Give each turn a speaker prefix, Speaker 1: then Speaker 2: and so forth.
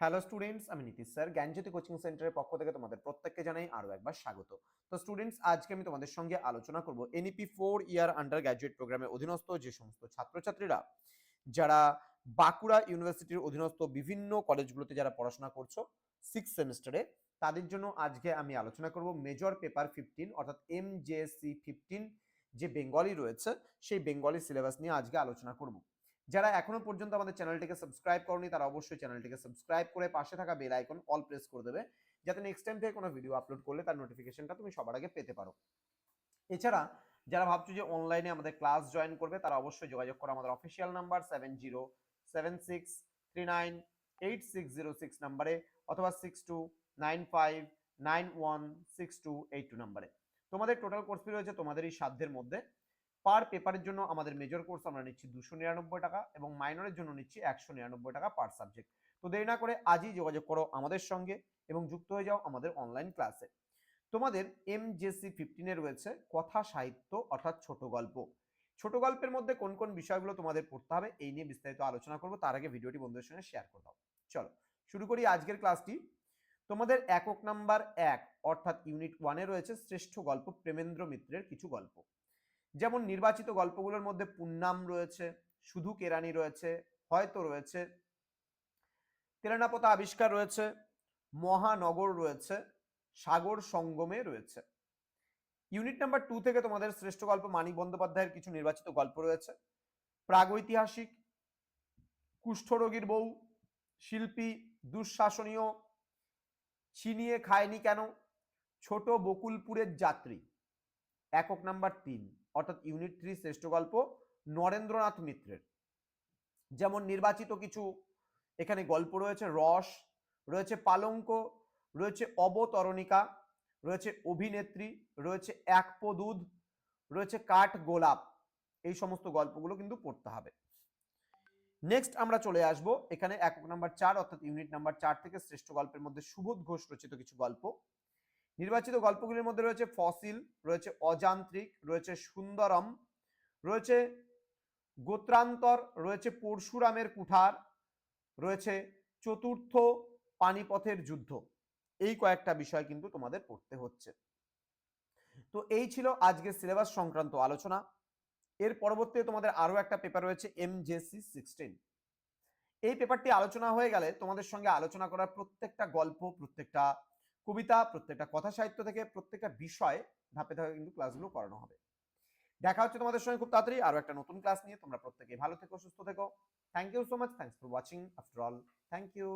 Speaker 1: Hello students আমি Nitish sir. জ্ঞানজ্যোতি coaching সেন্টারের পক্ষ থেকে তোমাদের প্রত্যেককে জানাই আরও একবার স্বাগত। তো স্টুডেন্টস আজকে আমি তোমাদের সঙ্গে আলোচনা করব NEP four year undergraduate প্রোগ্রামের অধীনস্থ যে সমস্ত ছাত্রছাত্রীরা, যারা বাঁকুড়া ইউনিভার্সিটির অধীনস্থ বিভিন্ন কলেজগুলোতে যারা পড়াশোনা করছ সিক্স সেমিস্টারে তাদের জন্য আজকে আমি আলোচনা করব মেজর পেপার ফিফটিন অর্থাৎ এম জেএসসি ফিফটিন যে বেঙ্গলি রয়েছে, সেই বেঙ্গলি সিলেবাস নিয়ে আজকে আলোচনা করব। যারা এখনও পর্যন্ত আমাদের চ্যানেলটিকে সাবস্ক্রাইব করনি, তারা অবশ্যই চ্যানেলটিকে সাবস্ক্রাইব করে পাশে থাকা বেল আইকন অল প্রেস করে দেবে, যাতে নেক্সট টাইম থেকে কোনো ভিডিও আপলোড করলে তার নোটিফিকেশনটা তুমি সবার আগে পেতে পারো। এছাড়া, যারা ভাবছ যে অনলাইনে আমাদের ক্লাস জয়েন করবে, তারা অবশ্যই যোগাযোগ করো আমাদের official number seven zero seven six three nine eight six zero six নাম্বারে অথবা six two nine five nine one six two eight two নাম্বারে তোমাদের টোটাল কোর্স ফি রয়েছে তোমাদের এই সাধ্যের মধ্যে পার পেপারের জন্য আমাদের মেজর কোর্স আমরা নিচ্ছি দুশো নিরানব্বই টাকা এবং মাইনরের জন্য নিচ্ছি একশো নিরানব্বই টাকা পার সাবজেক্ট তো দেরি না করে আজই যোগাযোগ করো আমাদের সঙ্গে এবং যুক্ত হয়ে যাও আমাদের অনলাইন ক্লাসে তোমাদের এম জেসি ফিফটিনে রয়েছে কথা, সাহিত্য অর্থাৎ ছোট গল্প। ছোট গল্পের মধ্যে কোন কোন বিষয়গুলো তোমাদের পড়তে হবে এই নিয়ে বিস্তারিত আলোচনা করব, তার আগে ভিডিওটি বন্ধুদের সঙ্গে শেয়ার করে দাও। চলো, শুরু করি আজকের ক্লাসটি তোমাদের একক নাম্বার এক অর্থাৎ ইউনিট ওয়ানে রয়েছে শ্রেষ্ঠ গল্প প্রেমেন্দ্র মিত্রের কিছু গল্প। যেমন নির্বাচিত গল্পগুলোর মধ্যে পুন্নাম রয়েছে, শুধু কেরানি রয়েছে, হয়তো রয়েছে তেলেনাপতা আবিষ্কার রয়েছে, মহানগর রয়েছে, সাগর সঙ্গমে রয়েছে। ইউনিট নাম্বার টু থেকে তোমাদের শ্রেষ্ঠ গল্প মানিক বন্দ্যোপাধ্যায়ের কিছু নির্বাচিত গল্প রয়েছে। প্রাগৈতিহাসিক, কুষ্ঠরোগীর বউ, শিল্পী, দুঃশাসনীয়, ছিনিয়ে খায়নি কেন? ছোট বকুলপুরের যাত্রী। একক নাম্বার তিন। অর্থাৎ ইউনিট থ্রি শ্রেষ্ঠ গল্প নরেন্দ্রনাথ মিত্রের। যেমন নির্বাচিত কিছু, এখানে গল্প রয়েছে রস, রয়েছে পালঙ্ক, রয়েছে অবতরণিকা, রয়েছে অভিনেত্রী, রয়েছে এক দুধ, রয়েছে কাঠ গোলাপ। এই সমস্ত গল্পগুলো কিন্তু পড়তে হবে। নেক্সট আমরা চলে আসব, এখানে একক নাম্বার চার অর্থাৎ ইউনিট নাম্বার চার থেকে শ্রেষ্ঠ গল্পের মধ্যে সুবোধ ঘোষ রচিত কিছু গল্প। নির্বাচিত গল্পগুলির মধ্যে রয়েছে ফসিল, রয়েছে অযান্ত্রিক, রয়েছে সুন্দরম, রয়েছে গোত্রান্তর, রয়েছে পরশুরামের কুঠার, রয়েছে চতুর্থ পানিপথের যুদ্ধ। এই কয়েকটা বিষয় কিন্তু তোমাদের পড়তে হচ্ছে। তো এই ছিল আজকের সিলেবাস সংক্রান্ত আলোচনা। এর পরবর্তীতে তোমাদের আরও একটা পেপার রয়েছে এম জেসি সিক্সটিন এই পেপারটি আলোচনা হয়ে গেলে তোমাদের সঙ্গে আলোচনা করার প্রত্যেকটা গল্প, প্রত্যেকটা কবিতা, প্রত্যেকটা কথা সাহিত্য থেকে প্রত্যেকটা বিষয়ে ধাপে ধাপে কিন্তু ক্লাসগুলো করানো হবে। দেখা হচ্ছে তোমাদের সঙ্গে খুব তাড়াতাড়ি আরও একটা নতুন ক্লাস নিয়ে। তোমরা প্রত্যেকে ভালো থেকো, সুস্থ থেকো। Thank you so much thanks for watching after all thank you